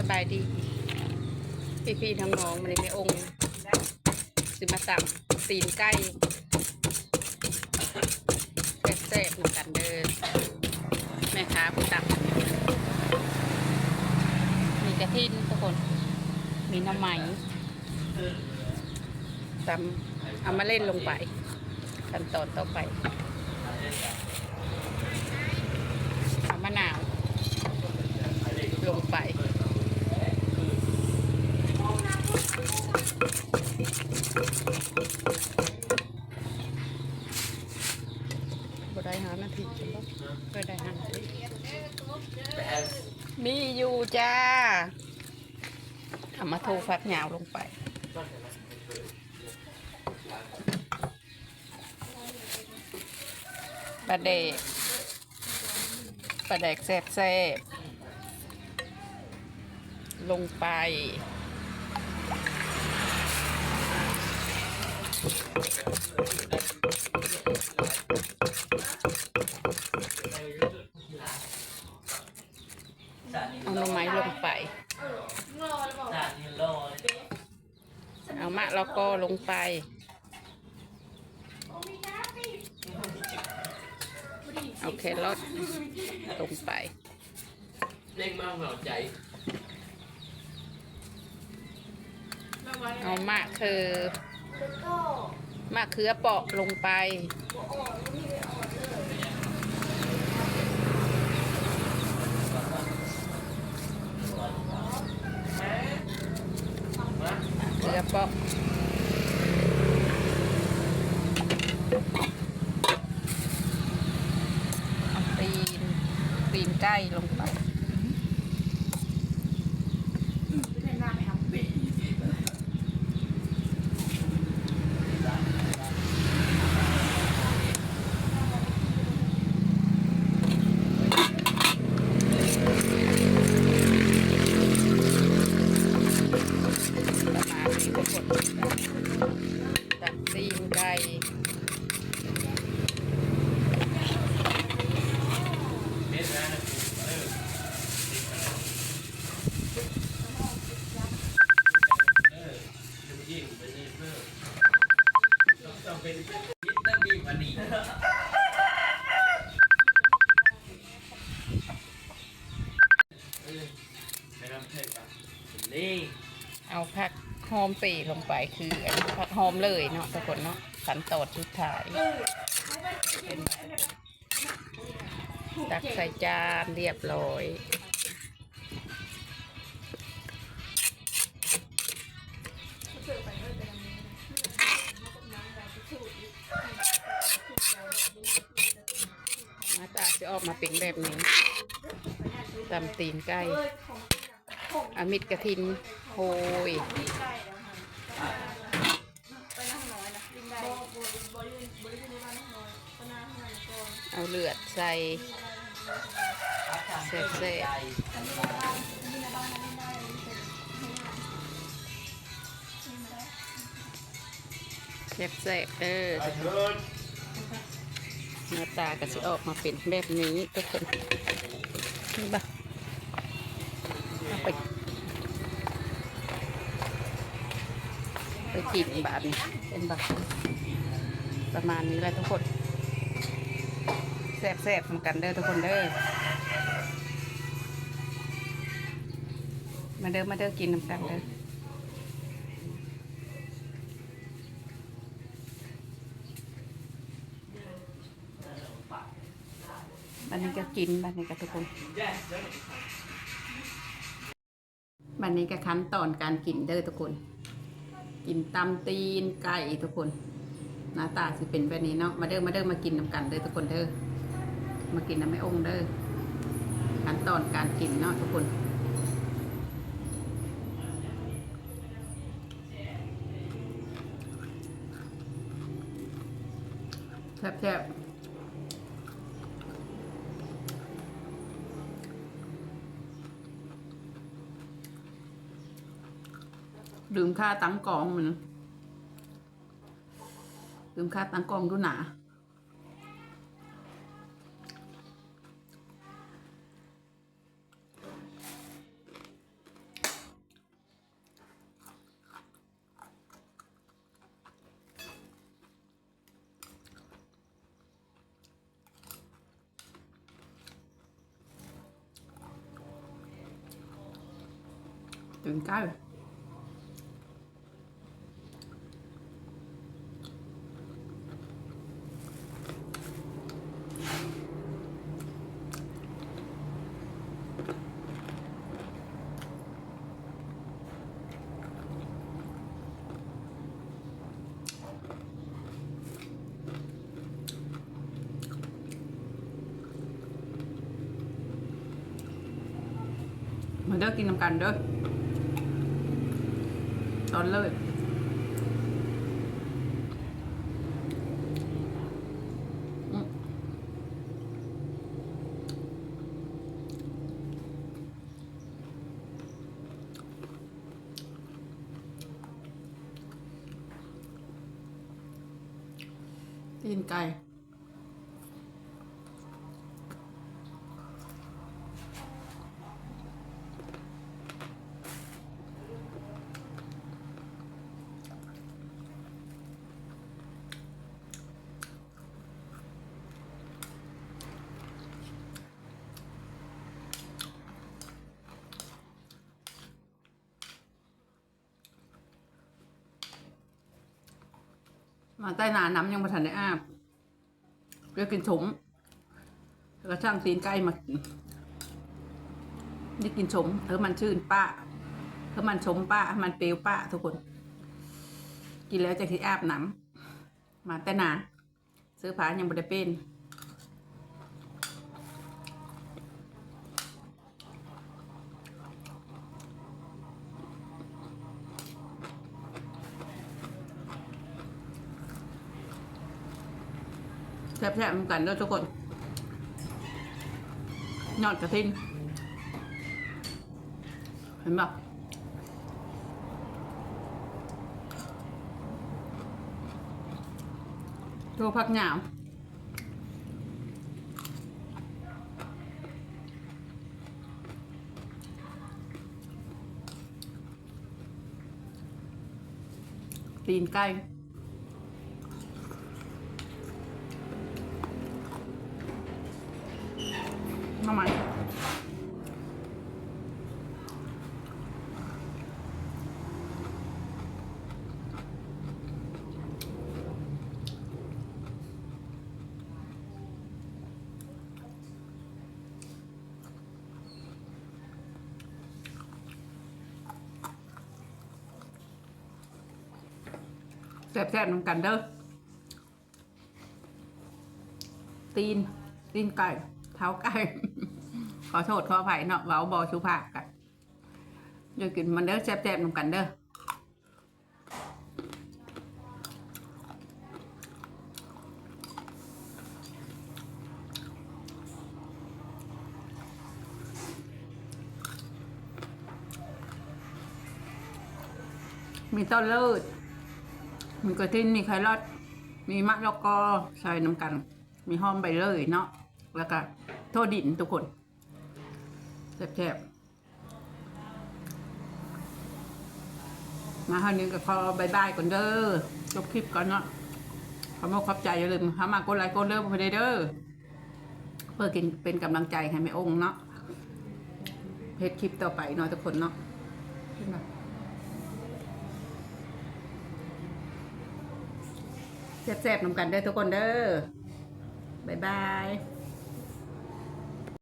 สบายดี พี่พี่ๆน้องมันในองค์สิมาสั่งตีนไก่แซ่บๆเหมือนกันเด้อแม่ค้าผู้ตักมีกระทินทุกคน มีน้ำไหมตำเอามาเล่นลงไปขั้นตอนต่อไปเอามะนาว ลงไป บ่ได้หานาทีใช่ปะก็ได้หานาทีมีอยู่ จ้าเอามาโทรฟักยาวลงไป ปลาเดกปลาแดกแซ่บแซ่บลงไปเอาหน่อไม้ลงไป เอามะแล้วก็ล งไป เอาแครอทลงไปเล่นมากเหงาใจเอามะคือมะเขือเปาะลงไปเขือเปาะเอาตีน ไก่ลงไปประมาณนี้กคนตัดตีนไก่ เป็นยิงต้องมีวันนี้เออไม่รับเทศป่ะนี่เอาผักหอมปีลงไปคืออันนี้ผักหอมเลยเนาะทุกคนเนาะสันตอดชุดท้ายตักใส่จานเรียบร้อย จะออกมาเป็นแบบนี้ตำตีนไก่อามิดกระทินโหยเอาเลือดใส่เสร็จเสร็จเสร็จเสร็จเออ หน้าตาก็จะออกมาเป็นแบบนี้ทุกคนนี่บ้าเอาไปไปกินบาทนี้เป็นบาประมาณนี้แหละทุกคนแซ่บๆเหมือนกันเด้อทุกคนเด้อมาเด้อมาเด้อกินน้ำกันเด้อ นนี้ก็กินบันนี้ก็ทุกคนบันนี้ก็ขั้นตอนการกินเด้อทุกคน กินตำตีนไก่ทุกคนหน้าตาสิเป็นแบบนี้เนาะมาเด้อมาเด้อมากินน้ำกันเด้อทุกคนเด้อมากินน้ำไม่องเด้อขั้นตอนการกินเนาะทุกคนแซ่บๆ ลืมค่าตั้งกองมันลืมค่าตั้งกองดูหนาตื่นก้าว เด้อกินน้ำกันเด้อตอนเลยอืมตีนไก่ ใต้นาน้ำยังมาทันได้อาบเรียกกินชมแล้วก็ช่างตีนไก่มากินนี่กินชมเออมันชื่นป้าเออมันชมป้า มันเปรียวป้าทุกคน กินแล้วจะที่อาบน้ำมาแต่นาซื้อผ้ายังไม่ได้เป็น แซ่บๆเหมือนกันด้วยทุกคนยอดกระทินเห็นปะตัวผักหยาวตีนไก่ แซ่บๆนำกันเด้อ ตีน ตีนไก่ เท้าไก่ ขอโทษขออภัยเนาะเว้าบอชูภาพกันเดี๋ยวกินมันเด้อแซ่บๆนำกันเด้อมีต้นเลิศ มีกระทินมีไครอทมีมะละกอใส่น้ำกัน มีหอมใบเลยเนาะแล้วก็โทษดินทุกคนแซ่บๆมาเท่านี้ก็ขอบายบายก่อนเด้อจบคลิปก่อนเนาะขอบคุณขอบใจอย่าลืมหามากดไลค์กดเลิฟไปเด้อเพื่อกินเป็นกำลังใจให้แม่องค์เนาะเพจคลิปต่อไปเนาะทุกคนเนาะขึ้นมา แซ่บๆนำกันเด้อทุกคนเด้อบ๊ายบาย